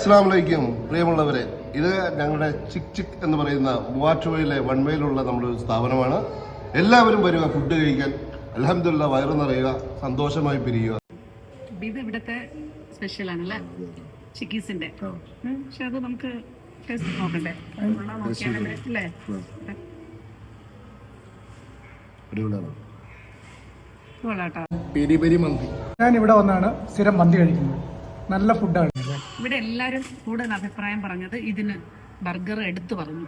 അസ്സാം വലൈക്കും പ്രിയമുള്ളവരെ. ഇത് ഞങ്ങളുടെ ചിക് ചിക് എന്ന് പറയുന്ന മൂവാറ്റുപുഴയിലെ വൺവേയിലുള്ള നമ്മുടെ ഒരു സ്ഥാപനമാണ്. എല്ലാവരും വരിക ഫുഡ് കഴിക്കാൻ. അലഹമില്ല വയറു നിറയുക സന്തോഷമായി പിരിയുക. ഇത് ഇവിടുത്തെ സ്പെഷ്യൽ ആണല്ലേ? ചിക്കീസിന്റെ. ഉം, പക്ഷെ അത് നമുക്ക് ടേസ്റ്റ് നോക്കണ്ടേ? അല്ലേ? കൊള്ളാട്ടോ പെരി പെരി മന്തി. ഞാൻ ഇവിടെ വന്നാണ് സ്ഥിരം മന്തി കഴിക്കുന്നത്. നല്ല ഫുഡാണ് ഇവിടെ എല്ലാവരും കൂടുതൽ അഭിപ്രായം പറഞ്ഞത് ഇതിന് ബർഗർ എടുത്തു പറഞ്ഞു.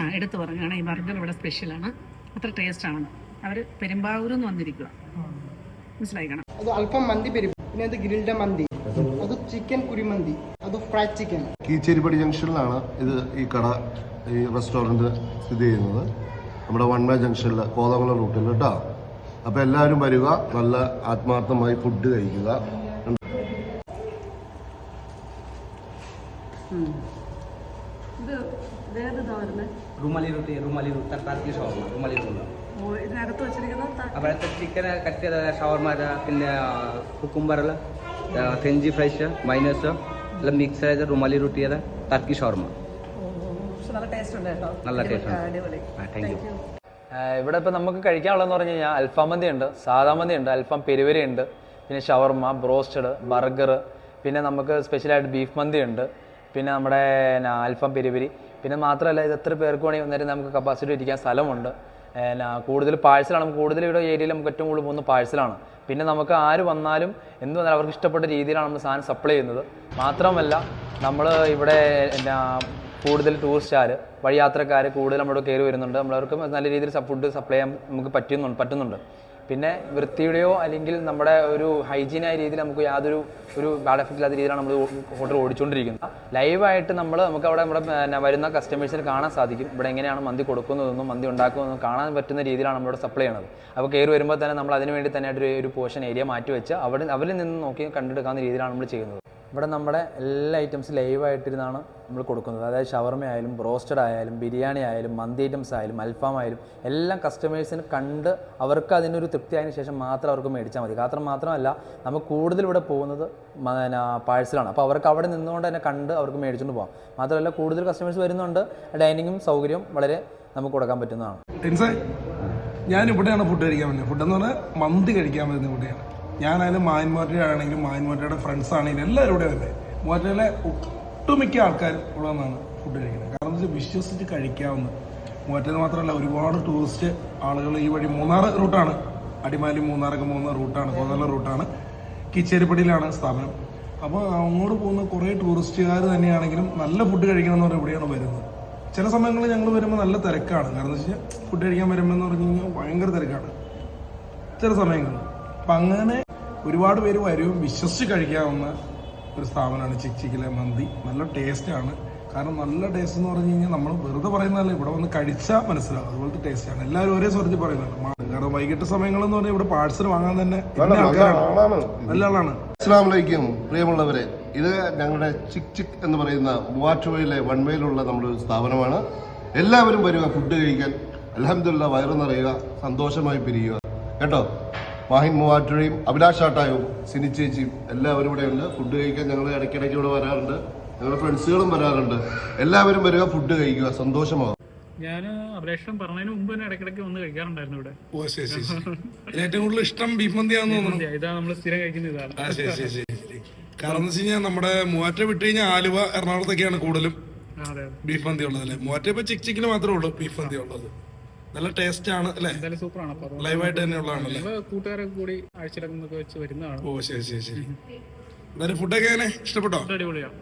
ആ എടുത്തു പറഞ്ഞു. ഈ ബർഗർ ഇവിടെ സ്പെഷ്യലാണ് അത്ര ടേസ്റ്റ് ആണ്. അവർ പെരുമ്പാവൂർന്ന് വന്നിരിക്കുക മനസ്സിലായിക്കണം? അത് അല്പം മന്തി പിന്നെ അത് ഗ്രിൽഡ് മന്തി. അത് ചിക്കൻ കുരിമന്തി അത് ഫ്രൈഡ് ചിക്കൻ കീച്ചേരിപ്പടി ജംഗ്ഷനിലാണ് ഇത് ഈ കട ഈ റെസ്റ്റോറന്റ് സ്ഥിതി ചെയ്യുന്നത്. നമ്മുടെ വൺ വേ ജംഗ്ഷനിൽ കോതമല റൂട്ടിൽ കേട്ടോ. അപ്പോൾ എല്ലാവരും വരിക. നല്ല ആത്മാർത്ഥമായി ഫുഡ് കഴിക്കുക. ഇത് വേറെതാ വരുന്നത് റുമാലി റൊട്ടി റുമാലി തക്കാർക്കി ഷവർമ റുമാലി റോൾ ഇതിനകത്ത് വെച്ചിരിക്കുന്നത് അപ്പോഴത്തെ ചിക്കൻ കട്ട് ചെയ്ത ഷവർമ പിന്നെ കുക്കുംബറല്ല തെഞ്ചി ഫ്രൈസ് മൈനസ് എല്ലാം മിക്സ് ചെയ്ത് റുമാലി റൊട്ടി ചെയ്ത ടർക്കി ഷവർമ നല്ല ടേസ്റ്റ് ഉണ്ട് കേട്ടോ. നല്ല ടേസ്റ്റ് അടിപൊളി. താങ്ക് യു ഇവിടെ ഇപ്പോൾ നമുക്ക് കഴിക്കാനുള്ളതെന്ന് പറഞ്ഞു കഴിഞ്ഞാൽ അൽഫാം മന്തി ഉണ്ട് സാദാ മന്തി ഉണ്ട് അൽഫാം പെരുവരി ഉണ്ട് പിന്നെ ഷവർമ ബ്രോസ്റ്റഡ് ബർഗർ പിന്നെ നമുക്ക് സ്പെഷ്യലായിട്ട് ബീഫ് മന്തി ഉണ്ട്. പിന്നെ നമ്മുടെ അൽഫം അൽഫാം പിന്നെ മാത്രമല്ല ഇത് എത്ര പേർക്ക് വേണമെങ്കിൽ വന്നിട്ട് നമുക്ക് കപ്പാസിറ്റി ഇരിക്കാൻ സ്ഥലമുണ്ട്. കൂടുതൽ പാഴ്സലാണ് നമുക്ക് കൂടുതൽ ഇവിടെ ഏരിയയിൽ നമുക്ക് ഏറ്റവും കൂടുതൽ പോകുന്ന പാഴ്സലാണ് പിന്നെ നമുക്ക് ആര് വന്നാലും എന്ത് വന്നാലും അവർക്ക് ഇഷ്ടപ്പെട്ട രീതിയിലാണ് നമ്മൾ സാധനം സപ്ലൈ ചെയ്യുന്നത്. മാത്രമല്ല നമ്മൾ ഇവിടെ കൂടുതൽ ടൂറിസ്റ്റുകാർ വഴിയാത്രക്കാർ കൂടുതൽ നമ്മുടെ കയറി വരുന്നുണ്ട്. നമ്മളവർക്ക് നല്ല രീതിയിൽ ഫുഡ് സപ്ലൈ ചെയ്യാൻ നമുക്ക് പറ്റുന്നുണ്ട് പറ്റുന്നുണ്ട്. പിന്നെ വൃത്തിയുടെയോ അല്ലെങ്കിൽ നമ്മുടെ ഒരു ഹൈജീനായ രീതിയിൽ നമുക്ക് യാതൊരു ഒരു ബാഡ് എഫക്റ്റ് ഇല്ലാത്ത രീതിയിലാണ് നമ്മൾ ഹോട്ടൽ ഓടിച്ചുകൊണ്ടിരിക്കുന്നത് ലൈവായിട്ട് നമ്മൾ നമുക്ക് അവിടെ നമ്മുടെ വരുന്ന കസ്റ്റമേഴ്സിന് കാണാൻ സാധിക്കും. ഇവിടെ എങ്ങനെയാണ് മന്തി കൊടുക്കുന്നതെന്നും മന്തി ഉണ്ടാക്കുന്നതെന്നും കാണാൻ പറ്റുന്ന രീതിയിലാണ് നമ്മളിവിടെ സപ്ലൈ ചെയ്യണത്. അപ്പോൾ കയറി വരുമ്പോൾ തന്നെ നമ്മൾ അതിന് വേണ്ടി തന്നെ ഒരു ഒരു പോർഷൻ ഏരിയ മാറ്റി വെച്ച് അവിടെ അവരിൽ നിന്ന് നോക്കി കണ്ടെടുക്കാവുന്ന രീതിയിലാണ് നമ്മൾ ചെയ്യുന്നത്. ഇവിടെ നമ്മുടെ എല്ലാ ഐറ്റംസും ലൈവായിട്ടിരുന്നാണ് നമ്മൾ കൊടുക്കുന്നത്. അതായത് ഷവർമ ആയാലും ബ്രോസ്റ്റഡ് ആയാലും ബിരിയാണി ആയാലും മന്തി ഐറ്റംസ് ആയാലും അൽഫാം ആയാലും എല്ലാം കസ്റ്റമേഴ്സിന് കണ്ട് അവർക്ക് അതിനൊരു തൃപ്തി ആയതിനു ശേഷം മാത്രം അവർക്ക് മേടിച്ചാൽ മതി. കാരണം മാത്രമല്ല നമുക്ക് കൂടുതൽ ഇവിടെ പോകുന്നത് പാഴ്സലാണ് അപ്പോൾ അവർക്ക് അവിടെ നിന്നുകൊണ്ട് തന്നെ കണ്ട് അവർക്ക് മേടിച്ചുകൊണ്ട് പോകാം മാത്രമല്ല കൂടുതൽ കസ്റ്റമേഴ്സ് വരുന്നുണ്ട്. ഡൈനിങ്ങും സൗകര്യവും വളരെ നമുക്ക് കൊടുക്കാൻ പറ്റുന്നതാണ്. ഞാൻ ഇവിടെയാണ് ഫുഡ് കഴിക്കാൻ വരുന്നത്. ഫുഡ് എന്ന് പറഞ്ഞാൽ മന്തി കഴിക്കാൻ പറ്റുന്ന ഇവിടെയാണ് ഞാനായാലും മായൻമാറ്റയാണെങ്കിലും മായൻമാറ്റയുടെ ഫ്രണ്ട്സ് ആണെങ്കിലും എല്ലാവരും ഇവിടെ മൂവാറ്റയിലെ ഒട്ടുമിക്ക ആൾക്കാരും ഇവിടെ ഫുഡ് കഴിക്കുന്നത്. കാരണം വെച്ചാൽ വിശ്വസിച്ച് കഴിക്കാവുന്ന മൂവാറ്റയിൽ മാത്രമല്ല ഒരുപാട് ടൂറിസ്റ്റ് ആളുകൾ ഈ വഴി മൂന്നാർ റൂട്ടാണ് അടിമാലി മൂന്നാറൊക്കെ പോകുന്ന റൂട്ടാണ് കോതല റൂട്ടാണ് കിച്ചേരിപ്പടിയിലാണ് സ്ഥാപനം. അപ്പോൾ അങ്ങോട്ട് പോകുന്ന കുറേ ടൂറിസ്റ്റുകാർ തന്നെയാണെങ്കിലും നല്ല ഫുഡ് കഴിക്കണം എന്ന് പറഞ്ഞാൽ ഇവിടെയാണ് വരുന്നത്. ചില സമയങ്ങളിൽ ഞങ്ങൾ വരുമ്പോൾ നല്ല തിരക്കാണ്. കാരണം എന്താ വെച്ച് കഴിഞ്ഞാൽ ഫുഡ് കഴിക്കാൻ വരുമ്പോൾ എന്ന് പറഞ്ഞു കഴിഞ്ഞാൽ ഭയങ്കര തിരക്കാണ്. ചില സമയങ്ങളിൽ. അപ്പം അങ്ങനെ ഒരുപാട് പേര് വരും. വിശ്വസിച്ച് കഴിക്കാവുന്ന ഒരു സ്ഥാപനമാണ് ചിക്ചിക്കിലെ മന്തി. നല്ല ടേസ്റ്റ് ആണ്. കാരണം നല്ല ടേസ്റ്റ് എന്ന് പറഞ്ഞു കഴിഞ്ഞാൽ നമ്മൾ വെറുതെ പറയുന്നതല്ല ഇവിടെ വന്ന് കഴിച്ചാൽ മനസ്സിലാവും. അതുപോലത്തെ ടേസ്റ്റാണ് എല്ലാവരും ഒരേ സ്വരത്തിൽ പറയുന്നുണ്ട് കാരണം വൈകിട്ട് സമയങ്ങളെന്ന് പറഞ്ഞാൽ ഇവിടെ പാഴ്സൽ വാങ്ങാൻ തന്നെ നല്ല ആളാണ്. അസ്ലാമലൈക്കും പ്രിയമുള്ളവരെ. ഇത് ഞങ്ങളുടെ ചിക് ചിക് എന്ന് പറയുന്ന മൂവാറ്റുപുഴയിലെ വൺവേയിലുള്ള നമ്മുടെ ഒരു സ്ഥാപനമാണ്. എല്ലാവരും വരിക ഫുഡ് കഴിക്കാൻ. അലഹമില്ല വയറു നിറയുക സന്തോഷമായി പിരിയുക. കേട്ടോ? മാഹിൻ മൂവാറ്റുഴയും അഭിലാഷ് ആട്ടായും സിനി ചേച്ചിയും എല്ലാവരും ഇവിടെ ഉണ്ട്. ഫുഡ് കഴിക്കാൻ ഞങ്ങൾ ഇടയ്ക്കിടയ്ക്ക് ഇവിടെ വരാറുണ്ട്. ഞങ്ങളുടെ ഫ്രണ്ട്സുകളും വരാറുണ്ട്. എല്ലാവരും വരിക ഫുഡ് കഴിക്കുക സന്തോഷമാകും. ഞാൻ അഭിലാഷം പറഞ്ഞതിന് മുമ്പ് തന്നെ ഇടയ്ക്കിടയ്ക്ക് വന്ന് കഴിക്കാറുണ്ടായിരുന്നു ഇവിടെ. ഓ ശരി ശരി ശരി. ഏറ്റവും കൂടുതൽ ഇഷ്ടം ബീഫ് മന്തിയാണെന്ന് തോന്നുന്നു. ഇതാ നമ്മൾ സ്ഥിരം കഴിക്കുന്ന ഇതാണ്. കാരണം എന്ന് വെച്ച് കഴിഞ്ഞാൽ നമ്മുടെ മൂവാറ്റ വിട്ട് കഴിഞ്ഞാൽ ആലുവ എറണാകുളത്തൊക്കെയാണ് കൂടുതലും ബീഫ് മന്തി ഉള്ളത് അല്ലേ? മൂവാറ്റ ഇപ്പൊ ചിക്ക് ചിക്കിന് മാത്രമേ ഉള്ളൂ ബീഫ് മന്തി ഉള്ളത്. നല്ല ടേസ്റ്റ് ആണ് അല്ലേ? എന്തായാലും സൂപ്പറാണ്. ലൈവായിട്ട് തന്നെ ഉള്ളതാണല്ലേ? കൂട്ടുകാരൊക്കെ കൂടി ആഴ്ചയിലൊക്കെ വെച്ച് വരുന്നതാണ്. ഓ ശരി ശരി ശരി. എന്തായാലും ഫുഡൊക്കെ എങ്ങനെ? ഇഷ്ടപ്പെട്ടോ? അടിപൊളിയാണ്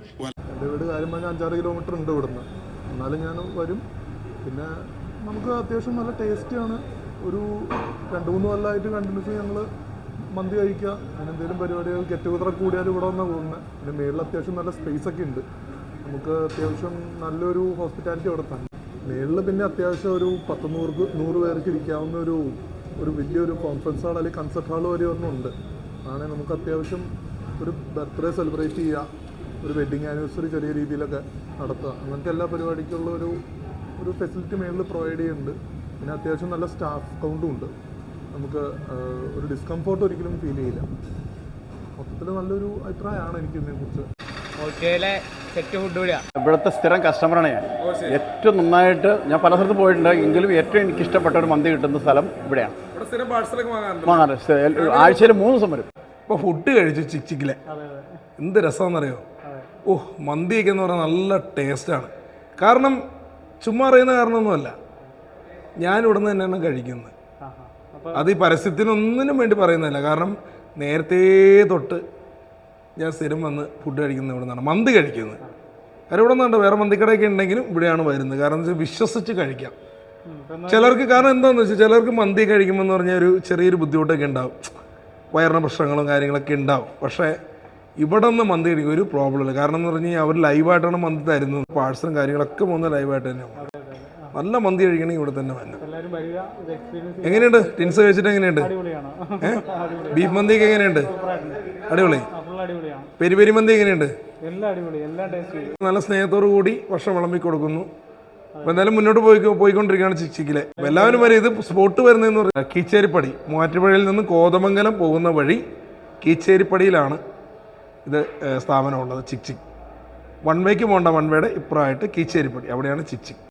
എന്റെ വീട് കാര്യം പറഞ്ഞാൽ അഞ്ചാറ് കിലോമീറ്റർ ഉണ്ട് ഇവിടുന്ന്. എന്നാലും ഞാൻ വരും. പിന്നെ നമുക്ക് അത്യാവശ്യം നല്ല ടേസ്റ്റിയാണ് ഒരു രണ്ട് മൂന്ന് കൊല്ലമായിട്ട് കണ്ടിന്യൂസ് ഞങ്ങൾ മന്തി കഴിക്കുക. അങ്ങനെ എന്തെങ്കിലും പരിപാടികൾ ഗെറ്റ് ടുഗദർ കൂടിയാലും ഇവിടെ വന്നാൽ പോകുന്നത് പിന്നെ മേളിൽ അത്യാവശ്യം നല്ല സ്പേസ് ഒക്കെ ഉണ്ട്. നമുക്ക് അത്യാവശ്യം നല്ലൊരു ഹോസ്പിറ്റാലിറ്റി അവിടെ തന്നെ. മേളിൽ പിന്നെ അത്യാവശ്യം ഒരു പത്ത് നൂറ് നൂറ് പേർക്ക് ഇരിക്കാവുന്ന ഒരു ഒരു വലിയൊരു കോൺഫറൻസ് ഹാൾ അല്ലെങ്കിൽ കൺസെർട്ട് ഹാൾ വരെ ഒരെണ്ണമുണ്ട് ആണെങ്കിൽ നമുക്ക് അത്യാവശ്യം ഒരു ബർത്ത്ഡേ സെലിബ്രേറ്റ് ചെയ്യുക ഒരു വെഡിങ് ആനിവേഴ്സറി ചെറിയ രീതിയിലൊക്കെ നടത്തുക. അങ്ങനത്തെ എല്ലാ പരിപാടിക്കുള്ള ഒരു ഒരു ഫെസിലിറ്റി മേളിൽ പ്രൊവൈഡ് ചെയ്യുന്നുണ്ട്. പിന്നെ അത്യാവശ്യം നല്ല സ്റ്റാഫ് കൗണ്ടും ഉണ്ട്. നമുക്ക് ഒരു ഡിസ്കംഫോർട്ട് ഒരിക്കലും ഫീൽ ചെയ്യില്ല. മൊത്തത്തിൽ നല്ലൊരു അഭിപ്രായമാണ് എനിക്ക് ഇതിനെക്കുറിച്ച്. ഓൾക്കയിലെ സെറ്റ് ഫുഡ് കൂടിയാണ് ഇവിടുത്തെ സ്ഥിരം കസ്റ്റമറാണ് ഞാൻ. ഏറ്റവും നന്നായിട്ട് ഞാൻ പല സ്ഥലത്ത് പോയിട്ടുണ്ട്. എങ്കിലും ഏറ്റവും എനിക്ക് ഇഷ്ടപ്പെട്ട ഒരു മന്തി കിട്ടുന്ന സ്ഥലം ഇവിടെയാണ് വാങ്ങാറ് ആഴ്ചയിൽ മൂന്ന് ദിവസം വരും. ഇപ്പോൾ ഫുഡ് കഴിച്ചു ചിക് ചിക്കിലെ എന്ത് രസമാണെന്നറിയോ? ഓ മന്തിയൊക്കെ എന്ന് പറഞ്ഞാൽ നല്ല ടേസ്റ്റാണ് കാരണം ചുമ്മാ അറിയുന്ന കാരണമൊന്നുമല്ല. ഞാൻ ഇവിടെ നിന്ന് തന്നെയാണ് കഴിക്കുന്നത്. അത് ഈ പരസ്യത്തിനൊന്നിനും വേണ്ടി പറയുന്നതല്ല. കാരണം നേരത്തെ തൊട്ട് ഞാൻ സ്ഥിരം വന്ന് ഫുഡ് കഴിക്കുന്നത് ഇവിടെ നിന്നാണ് മന്തി കഴിക്കുന്നത്. കാരണം ഇവിടെ നിന്നുണ്ട് വേറെ മന്തിക്കടയൊക്കെ ഉണ്ടെങ്കിലും ഇവിടെയാണ് വരുന്നത്. കാരണം എന്ന് വെച്ചാൽ വിശ്വസിച്ച് കഴിക്കാം. ചിലർക്ക് കാരണം എന്താണെന്ന് വെച്ചാൽ ചിലർക്ക് മന്തി കഴിക്കുമ്പോൾ എന്ന് പറഞ്ഞാൽ ഒരു ചെറിയൊരു ബുദ്ധിമുട്ടൊക്കെ ഉണ്ടാവും. വയറിന് പ്രശ്നങ്ങളും കാര്യങ്ങളൊക്കെ ഉണ്ടാവും. പക്ഷേ ഇവിടെ നിന്ന് മന്തി കഴിക്കും ഒരു പ്രോബ്ലം ഇല്ല. കാരണം എന്ന് പറഞ്ഞാൽ അവർ ലൈവായിട്ടാണ് മന്തി തരുന്നത്. പാഴ്സലും കാര്യങ്ങളൊക്കെ പോകുന്നത് ലൈവായിട്ട് തന്നെയാണ് നല്ല മന്തി കഴിക്കണമെങ്കിൽ ഇവിടെ തന്നെ വരണം. എക്സ്പീരിയൻസ് എങ്ങനെയുണ്ട്? ടിൻസ് കഴിച്ചിട്ട് എങ്ങനെയുണ്ട്? ബീഫ് മന്തിയൊക്കെ എങ്ങനെയുണ്ട്? അടിപൊളി. ഫുൾ അടിപൊളിയാണ് പെരി പെരി മന്തി എങ്ങനെയുണ്ട്? എല്ലാം അടിപൊളി എല്ലാം ടേസ്റ്റ് നല്ല സ്നേഹത്തോടു കൂടി ഭക്ഷണം വിളമ്പി കൊടുക്കുന്നു. അപ്പൊ എന്തായാലും മുന്നോട്ട് പോയി പോയിക്കൊണ്ടിരിക്കുകയാണ് ചിക്കിലെ. എല്ലാവരും വരെ ഇത് സ്പോട്ട് വരുന്നതെന്ന് പറയുന്നത് കീച്ചേരിപ്പടി മൂവാറ്റുപുഴയിൽ നിന്ന് കോതമംഗലം പോകുന്ന വഴി കീച്ചേരിപ്പടിയിലാണ് ഇത് സ്ഥാപനം സ്ഥാപനമുള്ളത് ചിക് ചിക്. വൺ വേക്ക് പോകേണ്ട വൺ വേയുടെ ഇപ്പുറമായിട്ട് കീച്ചേരിപ്പടി അവിടെയാണ് ചിക് ചിക്.